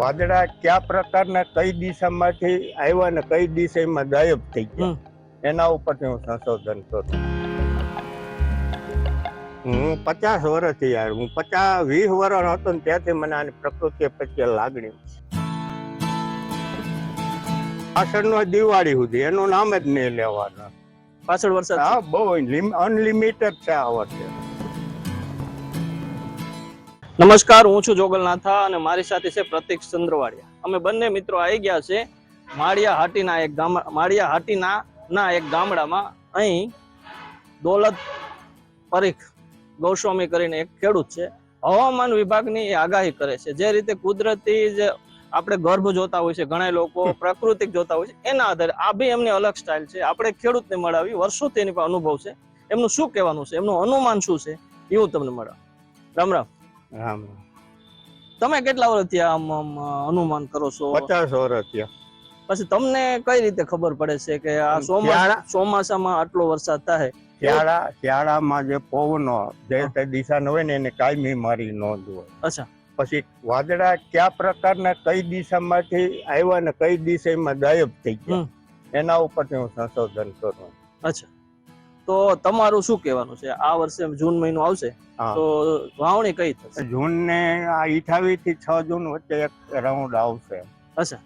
વાદળા કયા પ્રકારના કઈ દિશામાંથી આવ્યા ને કઈ દિશામાં ગાયબ થઈ ગયા? એના ઉપરથી હું સંશોધન કરું. હું પચાસ વર્ષથી યાર હું પચાસ વીસ વર્ષ હતો ને ત્યાંથી મને આની પ્રકૃતિ પ્રત્યે લાગણી પાછળનો દિવાળી સુધી એનું નામ જ નહીં લેવાનું. પાછળ વરસાદ હા બહુ અનલિમિટેડ છે આ વર્ષે. નમસ્કાર હું છું જોગલનાથા અને મારી સાથે છે પ્રતિક ચંદ્રવાડિયા. અમે બંને મિત્રો આવી ગયા છે માળિયા હાટીના એક ગામ માળિયા હાટીના ના એક ગામડામાં. અહીં દોલત પરીખ ગૌસ્વામી કરીને એક ખેડૂત છે. હવામાન વિભાગની એ આગાહી કરે છે. જે રીતે કુદરતી જે આપણે ગર્ભ જોતા હોય છે ઘણા લોકો પ્રાકૃતિક જોતા હોય છે એના આધારે આ બી એમની અલગ સ્ટાઇલ છે. આપણે ખેડૂતને મળાવી વર્ષોથી એની અનુભવ છે. એમનું શું કહેવાનું છે? એમનું અનુમાન શું છે? એવું તમને મળાવ રામ રામ. આમ. તમે કેટલા આમ આમ અનુમાન કરો છો? પચાસ વર્ષ થયા. પછી તમને કઈ રીતે ખબર પડે છે કે આ ચોમાસામાં આટલો વરસાદ થાય? શિયાળા શિયાળામાં જે પવનો જે તે દિશાનો હોય ને એને કાયમી મારી નોંધ હોય. અચ્છા. પછી વાદળા કયા પ્રકારના કઈ દિશામાંથી આવ્યા ને કઈ દિશામાં ગાયબ થઈ ગયા? એના ઉપરથી હું સંશોધન કરું. અચ્છા. તો તમારું શું કહેવાનું છે? આ વર્ષે જૂન મહિનો આવશે તો વાવણી કઈ થશે? જૂન ને આ અઠાવીસથી છ જૂન વચ્ચે એક રાઉન્ડ આવશે. અચ્છા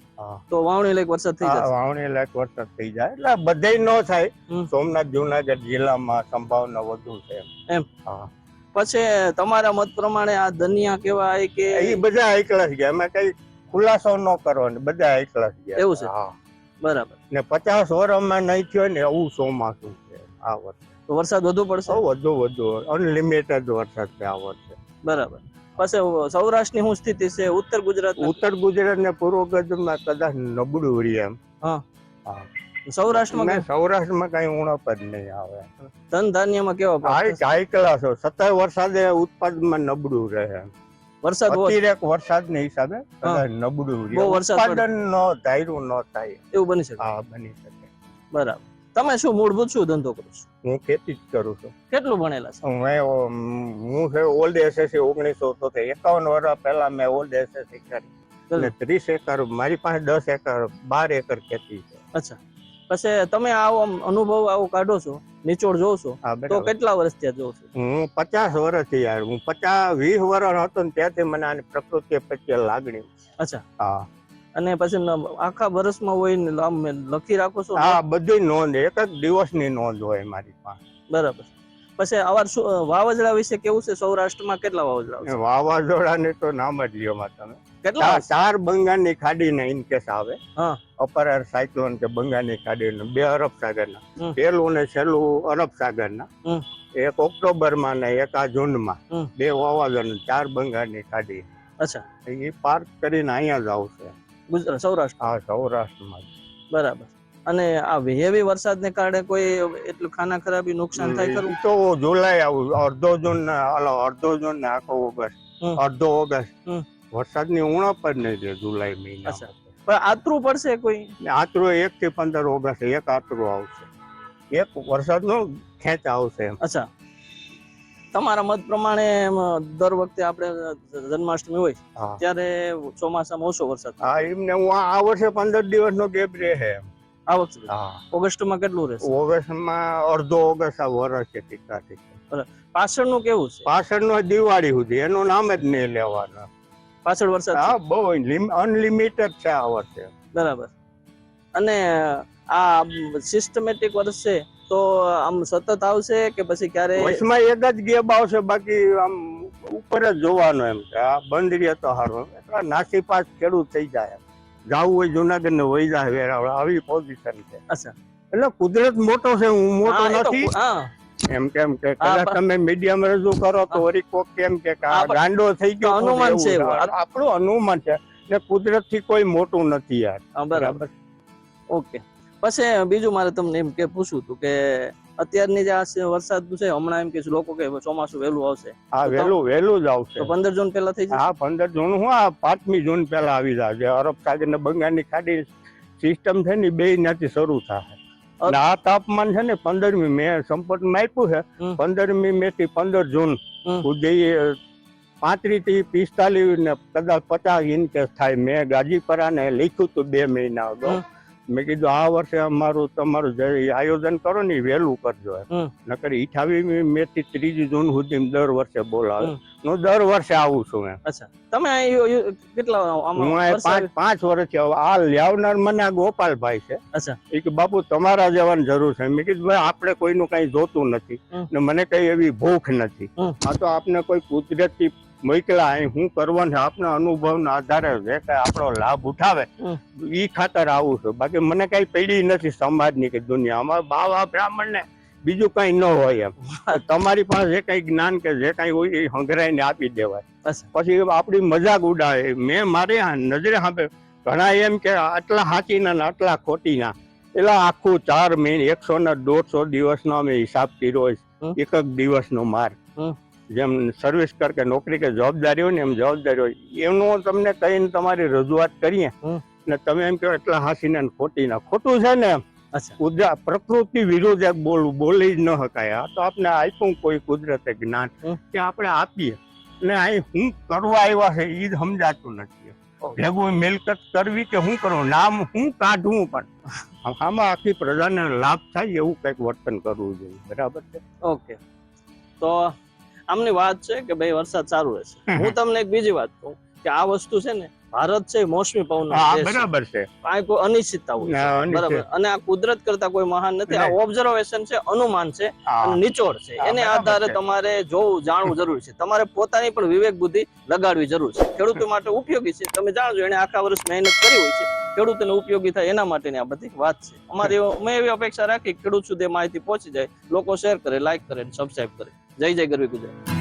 તો વાવણી લાયક વરસાદ થઈ જાય વાવણી લાયક વરસાદ થઈ જાય. એટલે બધે ન થાય. સોમનાથ જુનાગઢ જિલ્લામાં સંભાવના વધુ છે. એમ? પછી તમારા મત પ્રમાણે આ ધનિયા કેવાય કે એ બધા એકલા જ ગયા. એમાં કઈ ખુલાસો ન કરવાનો. બધા એકલા જ ગયા. એવું છે? હા. બરાબર. ને પચાસ વર્ષમાં નહીં થયો ને એવું ચોમાસું. આ વર્ષે. તો વરસાદ વધુ પડશે? વધુ વધુ. અનલિમિટેડ વરસાદ છે આ વર્ષે. બરાબર. પછી સૌરાષ્ટ્રની શું સ્થિતિ છે? ઉત્તર ગુજરાત ઉત્તર ગુજરાત ને પૂર્વ ગુજરાતમાં કદાચ નબળું રહી એમ. હા. સૌરાષ્ટ્રમાં સૌરાષ્ટ્રમાં કઈ ઉણપ જ નહીં આવે. ધન ધાન્યમાં કેવા હાઈ? હાઈ ક્લાસ ઉત્પાદનમાં વરસાદે ઉત્પાદનમાં નબળું રહે. વરસાદ અતિરેક વરસાદને હિસાબે નબળું રહે. ઉત્પાદન ન ધાર્યું ન થાય. એવું બની શકે. હા બની શકે. બરાબર. તમે શું મૂળભૂત શું ધંધો કરો છો? હું ખેતી જ કરું છું. કેટલું ભણેલા છો? હું હું છે ઓલ્ડ એસએસસી ઓગણીસો તોતેર એકાવન વર્ષ પહેલા મેં ઓલ્ડ એસએસસી કરી. એટલે ત્રીસ એકર મારી પાસે દસ એકર બાર એકર ખેતી છે. અચ્છા. પછી તમે આવો અનુભવ આવો કાઢો છો નિચોડ જોવો છો તો કેટલા વર્ષ ત્યાં જોવો છો? હું પચાસ વર્ષથી યાર. હું પચાસ વીસ વર્ષ હતો ને ત્યાંથી મને આની પ્રકૃતિ પ્રત્યે લાગણી. અચ્છા. હા. અને પછી આખા વર્ષમાં હોય ને આમ લખી રાખો છો હા બધી નોંધ એક જ દિવસની નોંધ હોય મારી પાસે. બરાબર. પછી આવાર વાવાઝોડા વિશે કેવું છે? સૌરાષ્ટ્રમાં કેટલા વાવાઝોડા વાવાઝોડા ને તો નામ જ લ્યો માં તમે. કેટલા ચાર- બંગાળની ખાડી ને ઇનકેસ આવે. હા. અપર એર સાયક્લોન કે બંગાળની ખાડી ને બે અરબ સાગર ના પેલું ને છેલ્લું અરબ સાગરના. ના એક ઓક્ટોબરમાં ને એક આ જૂનમાં. માં બે વાવાઝોડા ચાર બંગાળની ખાડી. અચ્છા. એ પાર્ક કરીને અહીંયા જ આવશે. ગુજરાત સૌરાષ્ટ્ર. હા સૌરાષ્ટ્રમાં બરાબર. અને આ હેવી વરસાદને કારણે કોઈ એટલું ખાના ખરાબી નુકસાન થાય ખરું? તો જુલાઈ આવું અડધો જૂન અડધો જૂન ને આખો ઓગસ્ટ. અડધો ઓગસ્ટ. વરસાદની ઉણપ જ નહીં રહે જુલાઈ મહિના. પણ આતરું પડશે કોઈ? આતરું એક થી પંદર ઓગસ્ટ એક આતરું આવશે. એક વરસાદનો ખેંચ આવશે અચ્છા. તમારા મત પ્રમાણે દર વખતે આપણે જન્માષ્ટમી હોય ત્યારે ચોમાસામાં ઓછો વરસાદ. હા એમને હું આ વર્ષે પંદર દિવસ નો ગેપ રહે છે આ વખતે? ઓગસ્ટમાં કેટલું રહેશે? ઓગસ્ટમાં અડધો ઓગસ્ટ આ વરસ છે ટીકા ટીકા. પાછળનું કેવું છે? પાછળનું દિવાળી સુધી એનું નામ જ નહીં લેવાનું. પાછળ વરસાદ હા બહુ અનલિમિટેડ છે આ વર્ષે. બરાબર. અને આ સિસ્ટમેટિક વર્ષ છે તો આમ સતત આવશે કે પછી ક્યારે વચમાં એક જ ગેપ આવશે બાકી આમ ઉપર જ જોવાનું એમ કે આ બંધ રહે તો સારું નાસી પાસ ખેડૂત થઈ જાય. જાવું હોય જુનાગઢ ને વહી જાય વેરાવળ આવી પોઝિશન છે. અચ્છા. એટલે કુદરત મોટો છે હું મોટો નથી. એમ કેમ કે કદાચ તમે મીડિયમ રજૂ કરો તો વળી કોક કેમ કે આ ગાંડો થઈ ગયો અનુમાન છે. આપણું અનુમાન છે. ને કુદરતથી કોઈ મોટું નથી યાર. બરાબર? ઓકે. પછી બીજું મારે તમને એમ કે પૂછવું હતું કે અત્યારની જે આ છે વરસાદ છે હમણાં એમ કે લોકો કે ચોમાસું વહેલું આવશે. હા વહેલું વહેલું જ આવશે. તો પંદર જૂન પહેલા થઈ જશે? હા પંદર જૂન હું આ પાંચમી જૂન પહેલા આવી જશે અરબ સાગર ને બંગાળની ખાડી સિસ્ટમ છે ને બે ત્યાંથી શરૂ થાય. અને આ તાપમાન છે ને પંદરમી મે સંપર્કમાં આપ્યું છે પંદરમી મે થી પંદર જૂન. સુધી પાંત્રીસથી પિસ્તાલીસ ને કદાચ પચાસ ઇનકેસ થાય. મેં ગાજીપરા ને લખ્યું હતું બે મહિના અગાઉ. મેં કીધું આ વર્ષે અમારું તમારું જે આયોજન કરો ને વહેલું કરજો નકર અઠાવીસ મે થી ત્રીજી જૂન સુધી દર વર્ષે બોલાવે. હું દર વર્ષે આવું છું એમ. તમે કેટલા હું પાંચ પાંચ વર્ષથી આ લાવનાર મને આ ગોપાલભાઈ છે. એ કે બાપુ તમારા જવાની જરૂર છે. મેં કીધું ભાઈ આપણે કોઈનું કઈ જોતું નથી ને મને કઈ એવી ભૂખ નથી. આ તો આપને કોઈ કુદરતી મોકલા અહીં હું કરવાનું આપના અનુભવના આધારે જે કઈ આપણો લાભ ઉઠાવે એ ઈ ખાતર આવું છું. બાકી મને કઈ પડી નથી સમાજની કે દુનિયામાં બાવા બ્રાહ્મણ ને બીજું કઈ ન હોય એમ. તમારી પાસે જે કઈ જ્ઞાન કે જે કઈ હોય એ હંગરાઈને આપી દેવાય. પછી આપણી મજાક ઉડાવે. મેં મારી નજરે સાંભળે ઘણા એમ કે આટલા હાચીના ના આટલા ખોટીના. એટલે આખું ચાર મહિને એકસો ને દોઢસો દિવસનો અમે હિસાબ કર્યો. એક એક દિવસનો માર. હમ. જેમ સર્વિસ કર કે નોકરી કે જવાબદારી હોય ને એમ જવાબદારી હોય એનું તમને કહીને તમારી રજૂઆત કરીએ. ને તમે એમ કહો એટલા હાસીના ને ખોટીના ખોટું છે ને અચ્છા. પ્રકૃતિ વિરુદ્ધ એક બોલવું બોલી જ ન શકાય. આ તો આપણે આપ્યું કોઈ કુદરતે જ્ઞાન કે આપણે આપીએ. ને અહીં હું કરવા આવ્યા છે એ જ સમજાતું નથી. ભેગું મિલકત કરવી કે હું કરું નામ હું કાઢવું પણ. આમાં આખી પ્રજાને લાભ થાય એવું કંઈક વર્તન કરવું જોઈએ. બરાબર છે? ઓકે. તો આમની વાત છે કે ભાઈ વરસાદ સારું રહેશે. હું તમને એક બીજી વાત કહું કે આ વસ્તુ છે ને ભારત છે મોસમી પવન બરાબર છે. કોઈ અનિશ્ચિતતા હોય. બરાબર. અને આ કુદરત કરતા કોઈ મહાન નથી. આ ઓબ્ઝર્વેશન છે અનુમાન છે અને નિચોડ છે. એને આધારે તમારે જોવું જાણવું જરૂરી છે. તમારે પોતાની પણ વિવેક બુદ્ધિ લગાડવી જરૂર છે. ખેડૂતો માટે ઉપયોગી છે. તમે જાણજો એને આખા વર્ષ મહેનત કરી હોય છે. ખેડૂતોને ઉપયોગી થાય એના માટેની આ બધી વાત છે. અમારી મેં એવી અપેક્ષા રાખી ખેડૂત સુધી માહિતી પહોંચી જાય. લોકો શેર કરે લાઈક કરે સબસ્ક્રાઇબ કરે. જય જય ગરવી ગુજરાત